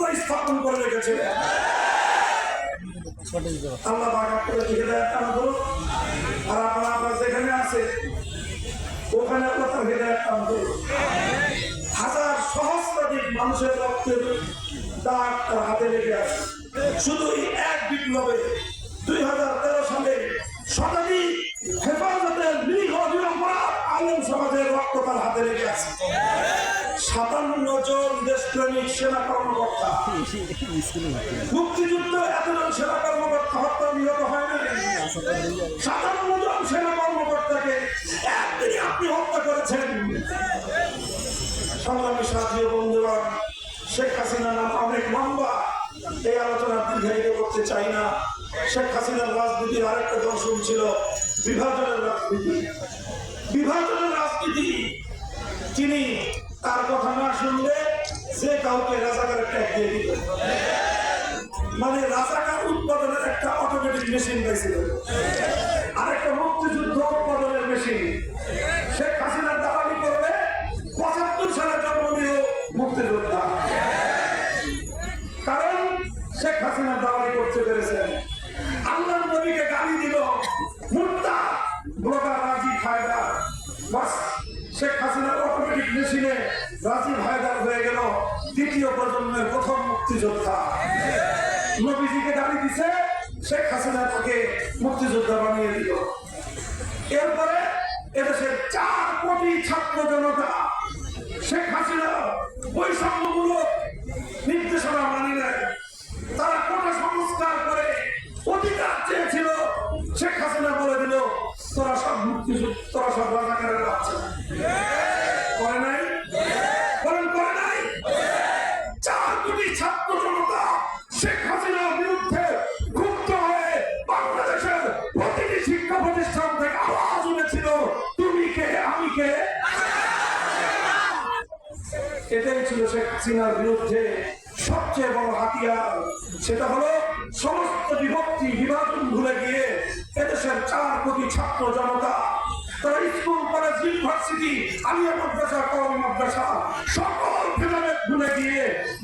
মাত্রা স্থাপন করে রেখেছে। আল্লাহ আর আপনারা আপনার যেখানে আছে ওখানে আল্লাহ হেদায়েত দান করুন হাজার সহস্রাধিক মানুষের রক্তের দাগ তার হাতে লেগে আছে। শুধু এই এক বিপ্লবে দুই হাজার তেরো সালে শতাধিক হেফাজতের নিরীহ নিরপরাধ আলম সমাজের রক্ত তার হাতে লেগে দেশপ্রেমিক সেনা কর্মকর্তা। মুক্তিযুদ্ধ এতজন সেনা কর্মকর্তা হত্যা নিহত হয় না? সাতান্ন জন সেনা কর্মকর্তাকে একদিনে আপনি হত্যা করেছেন। সংগ্রামী সাথী ও বন্ধুগণ শেখ হাসিনা নাম অনেক লম্বা। এই আলোচনা দীর্ঘায়িত করতে চাই না। শেখ হাসিনার রাজনীতির আরেকটা দর্শন ছিল বিভাজনের রাজনীতি। বিভাজনের রাজনীতি, তিনি তার কথা না শুনলে যে কাউকে রাজাকার ট্যাগ দিয়ে দিত মানে রাজাকার উৎপাদনের একটা অটোমেটিক মেশিন পাইছিল। আর একটা মুক্তিযুদ্ধ উৎপাদনের মেশিন শেখ হাসিনার দালালি করবে পঁচাত্তর সালে জন্ম নিয়েও মুক্তিযোদ্ধা। প্রজন্মের প্রথম মুক্তিযোদ্ধা। নবীজিকে দাবি দিছে, শেখ হাসিনা তাকে মুক্তিযোদ্ধা বানিয়ে দিল। এরপরে এদেশের চার কোটি ছাত্র জনতা, শেখ হাসিনা বৈষম্যমূলক এটাই ছিল শেখ হাসিনার বিরুদ্ধে সবচেয়ে বড় হাতিয়ার। সেটা হলো সমস্ত বিভক্তি, বিভাজন ভুলে গিয়ে এদেশের চার কোটি ছাত্র জনতা, তারা স্কুল, কলেজ, ইউনিভার্সিটি, আলিয়া মাদ্রাসা কওমি মাদ্রাসা, সকল ভেদাভেদ ভুলে গিয়ে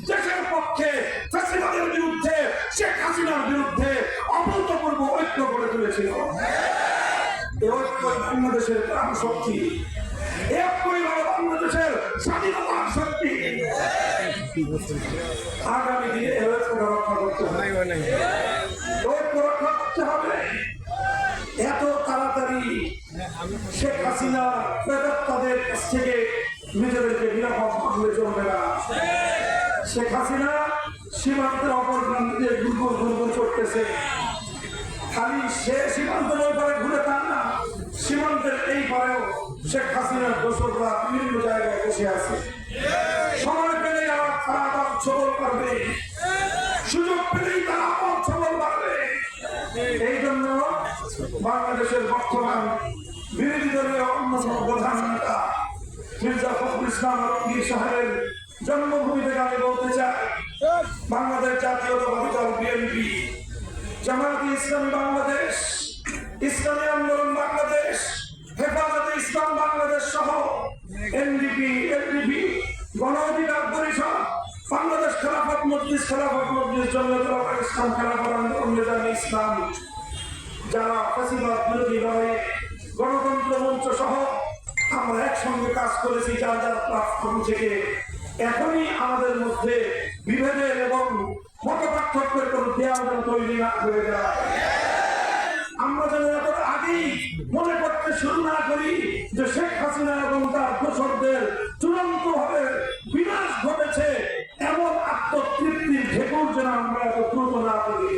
দেশের পক্ষে ফ্যাসিবাদের বিরুদ্ধে, শেখ হাসিনার বিরুদ্ধে অভূতপূর্ব ঐক্য গড়ে তুলেছিল। এই ঐক্যই বাংলাদেশের প্রাণ শক্তি বাংলাদেশের স্বাধীনতার শক্তি। আগামী দিনে রক্ষা করতে হবে। রক্ষা করতে হবে। এত তাড়াতাড়ি শেখ হাসিনা প্রেতাত্মাদের কাছ থেকে নিজেদেরকে নিরাপদ মানলে চলবে না। শেখ হাসিনা সীমান্তের অপর প্রান্তে গুলগুল গুলগুল করতেছে। খালি সে সীমান্তের ওই পারে ঘুরে তার না। সীমান্তের এই পারেও শেখ হাসিনার দোসররা বিভিন্ন জায়গায় বসে আছে। সময় পেলে তারা আবার করবে সুযোগ পেলেই তারা আবার পারবে। এই জন্য বাংলাদেশের বর্তমান বিরোধী দলীয় অন্যতম প্রধান নেতা মির্জা ফখরুল ইসলাম আলমগীর সাহেবের জন্মভূমি থেকে আমি বলতে চাই বাংলাদেশ জাতীয়তাবাদী দল বিএনপি জামায়াতে ইসলামী বাংলাদেশ ইসলামী আন্দোলন বাংলাদেশ হেফাজতে ইসলাম বাংলাদেশ সহ এনডিপি এনডিপি গণ অধিকার পরিষদ, বাংলাদেশ খেলাফত মজলিস খেলাফত মজলিস, জমিয়তুল ইসলাম, খেলাফত আন্দোলন ইসলাম, যারা ফেসিবাদ বিরোধী লড়াই গণতন্ত্র মঞ্চ সহ আমরা একসঙ্গে কাজ করেছি, যার যার প্ল্যাটফর্ম থেকে। এখনই আমাদের মধ্যে বিভেদের এবং মত পার্থক্যের কোনো দেয়াল তৈরি না হয়ে যায়। আমরা যেন এত আগেই মনে করতে শুরু না করি যে শেখ হাসিনা এবং তার দোসরদের চূড়ান্ত ভাবে বিনাশ ঘটেছে, এমন আত্মতৃপ্তির ঢেকুর যেন আমরা এত দ্রুত না করি।